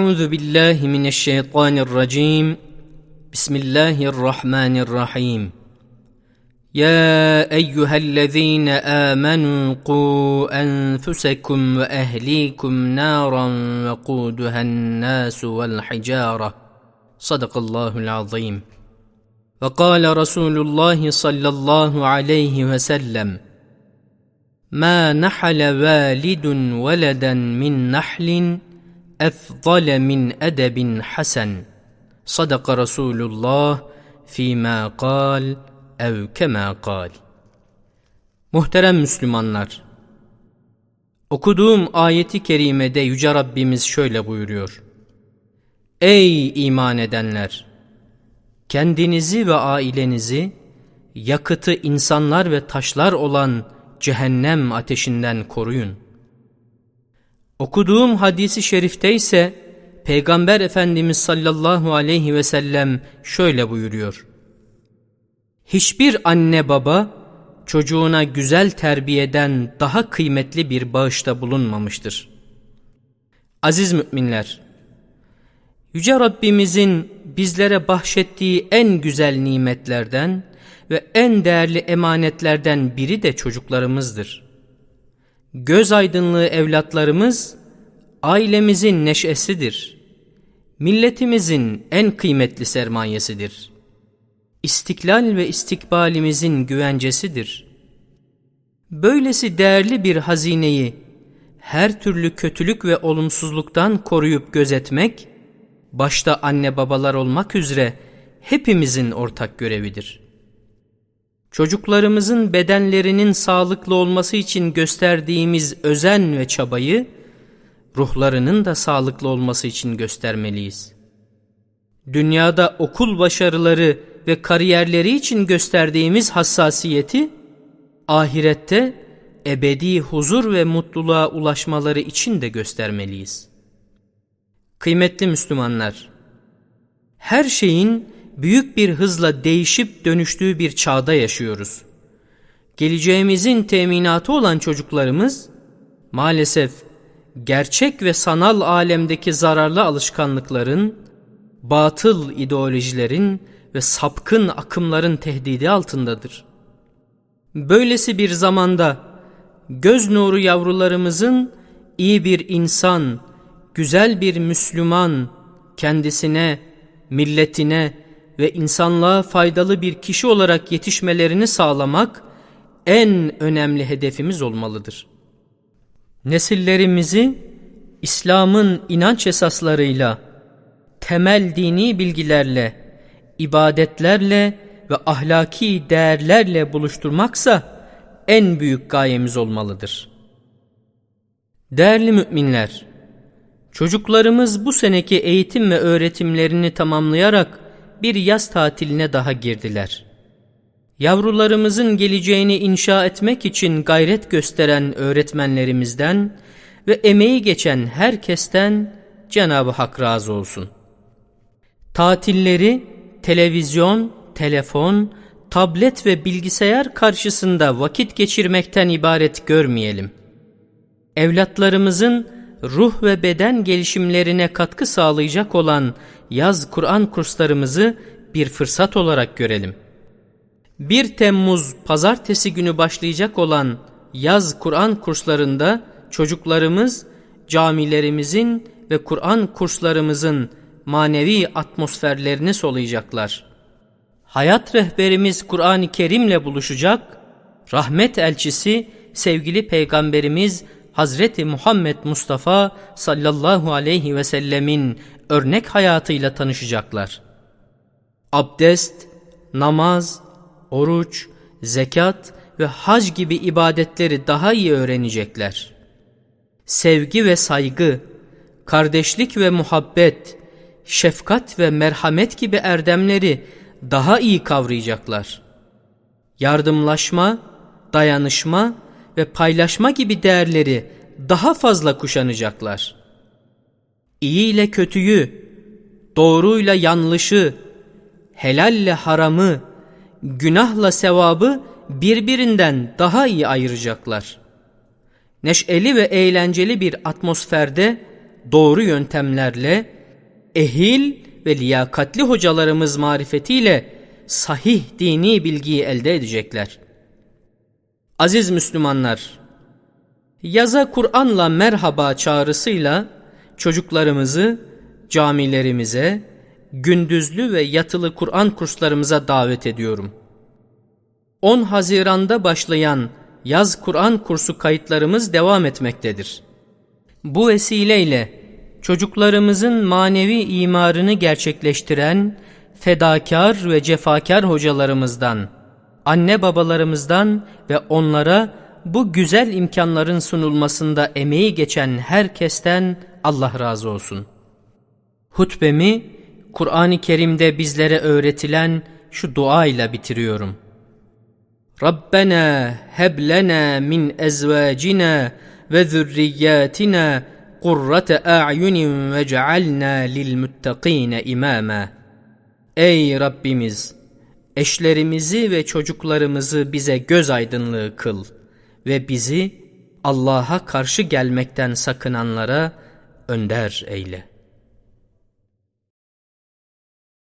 أعوذ بالله من الشيطان الرجيم. بسم الله الرحمن الرحيم. يا أيها الذين آمنوا قوا أنفسكم وأهليكم نارا وقودها الناس والحجارة. صدق الله العظيم. وقال رسول الله صلى الله عليه وسلم ما نحل والد ولدا من نحل أفضل من أدب حسن صدق رسول الله فيما قال ev kema kal. Muhterem Müslümanlar, okuduğum ayeti kerimede Yüce Rabbimiz şöyle buyuruyor. Ey iman edenler! Kendinizi ve ailenizi yakıtı insanlar ve taşlar olan cehennem ateşinden koruyun. Okuduğum hadisi şerifte ise Peygamber Efendimiz sallallahu aleyhi ve sellem şöyle buyuruyor. Hiçbir anne baba çocuğuna güzel terbiyeden daha kıymetli bir bağışta bulunmamıştır. Aziz müminler, Yüce Rabbimizin bizlere bahşettiği en güzel nimetlerden ve en değerli emanetlerden biri de çocuklarımızdır. Göz aydınlığı evlatlarımız ailemizin neşesidir. Milletimizin en kıymetli sermayesidir. İstiklal ve istikbalimizin güvencesidir. Böylesi değerli bir hazineyi her türlü kötülük ve olumsuzluktan koruyup gözetmek, başta anne babalar olmak üzere hepimizin ortak görevidir. Çocuklarımızın bedenlerinin sağlıklı olması için gösterdiğimiz özen ve çabayı, ruhlarının da sağlıklı olması için göstermeliyiz. Dünyada okul başarıları ve kariyerleri için gösterdiğimiz hassasiyeti, ahirette ebedi huzur ve mutluluğa ulaşmaları için de göstermeliyiz. Kıymetli Müslümanlar, her şeyin büyük bir hızla değişip dönüştüğü bir çağda yaşıyoruz. Geleceğimizin teminatı olan çocuklarımız maalesef gerçek ve sanal alemdeki zararlı alışkanlıkların, batıl ideolojilerin ve sapkın akımların tehdidi altındadır. Böylesi bir zamanda göz nuru yavrularımızın iyi bir insan, güzel bir Müslüman, kendisine, milletine ve insanlığa faydalı bir kişi olarak yetişmelerini sağlamak en önemli hedefimiz olmalıdır. Nesillerimizi İslam'ın inanç esaslarıyla, temel dini bilgilerle, ibadetlerle ve ahlaki değerlerle buluşturmaksa en büyük gayemiz olmalıdır. Değerli müminler, çocuklarımız bu seneki eğitim ve öğretimlerini tamamlayarak bir yaz tatiline daha girdiler. Yavrularımızın geleceğini inşa etmek için gayret gösteren öğretmenlerimizden ve emeği geçen herkesten Cenab-ı Hak razı olsun. Tatilleri televizyon, telefon, tablet ve bilgisayar karşısında vakit geçirmekten ibaret görmeyelim. Evlatlarımızın ruh ve beden gelişimlerine katkı sağlayacak olan yaz Kur'an kurslarımızı bir fırsat olarak görelim. 1 Temmuz pazartesi günü başlayacak olan yaz Kur'an kurslarında çocuklarımız camilerimizin ve Kur'an kurslarımızın manevi atmosferlerini soluyacaklar. Hayat rehberimiz Kur'an-ı Kerim'le buluşacak, rahmet elçisi sevgili peygamberimiz Hazreti Muhammed Mustafa sallallahu aleyhi ve sellemin örnek hayatıyla tanışacaklar. Abdest, namaz, oruç, zekat ve hac gibi ibadetleri daha iyi öğrenecekler. Sevgi ve saygı, kardeşlik ve muhabbet, şefkat ve merhamet gibi erdemleri daha iyi kavrayacaklar. Yardımlaşma, dayanışma ve paylaşma gibi değerleri daha fazla kuşanacaklar. İyi ile kötüyü, doğruyla yanlışı, helalle haramı, günahla sevabı birbirinden daha iyi ayıracaklar. Neşeli ve eğlenceli bir atmosferde doğru yöntemlerle, ehil ve liyakatli hocalarımız marifetiyle sahih dini bilgiyi elde edecekler. Aziz Müslümanlar, yaza Kur'an'la merhaba çağrısıyla çocuklarımızı camilerimize, gündüzlü ve yatılı Kur'an kurslarımıza davet ediyorum. 10 Haziran'da başlayan yaz Kur'an kursu kayıtlarımız devam etmektedir. Bu vesileyle çocuklarımızın manevi imarını gerçekleştiren fedakar ve cefakar hocalarımızdan, anne babalarımızdan ve onlara bu güzel imkanların sunulmasında emeği geçen herkesten Allah razı olsun. Hutbemi Kur'an-ı Kerim'de bizlere öğretilen şu dua ile bitiriyorum. Rabbena heb lena min ezvacina ve zürriyatina kurrate a'yunin ve cealna lil imama. Ey Rabbimiz! Eşlerimizi ve çocuklarımızı bize göz aydınlığı kıl ve bizi Allah'a karşı gelmekten sakınanlara önder eyle.